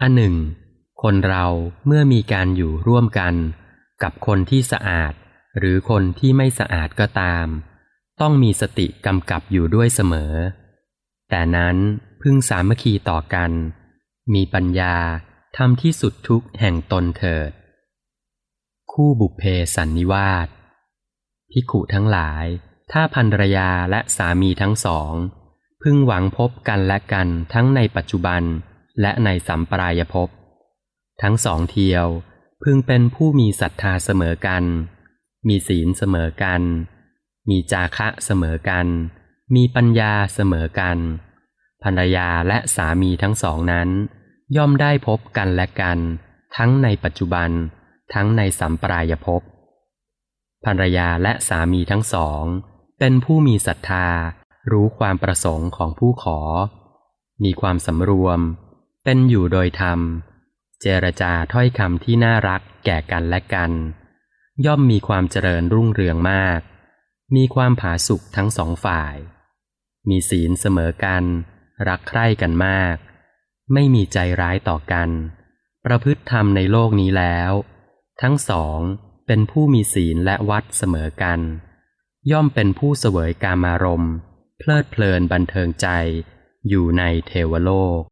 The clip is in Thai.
อันหนึ่ง คนเราเมื่อมีการอยู่ร่วมกัน กับคนที่สะอาด หรือคนที่ไม่สะอาดก็ตาม ต้องมีสติกำกับอยู่ด้วยเสมอ แต่นั้นพึงสามัคคีต่อกัน มีปัญญาทำที่สุดทุกแห่งตนเถิด คู่บุพเพสันนิวาสพิขุทั้งหลาย ถ้าภรรยาและสามีทั้งสอง พึงหวังพบกันและกันทั้งในปัจจุบัน และในสัมปรายภพทั้งสองเทียวพึงเป็นผู้มีศรัทธาเสมอกัน มีศีลเสมอกัน มีจาคะเสมอกัน มีปัญญาเสมอกัน ภรรยาและสามีทั้งสองนั้น ย่อมได้พบกันและกัน ทั้งในปัจจุบัน ทั้งในสัมปรายภพภรรยาและสามีทั้งสอง เป็นผู้มีศรัทธา รู้ความประสงค์ของผู้ขอ มีความสำรวม เป็นอยู่โดยธรรม เจรจาถ้อยคำที่น่ารักแก่กันและกัน ย่อมมีความเจริญรุ่งเรืองมาก มีความผาสุกทั้งสองฝ่าย มีศีลเสมอกัน รักใคร่กันมาก ไม่มีใจร้ายต่อกัน ประพฤติธรรมในโลกนี้แล้ว ทั้งสองเป็นผู้มีศีลและวัดเสมอกัน ย่อมเป็นผู้เสวยกามารมณ์ เพลิดเพลินบันเทิงใจอยู่ในเทวโลก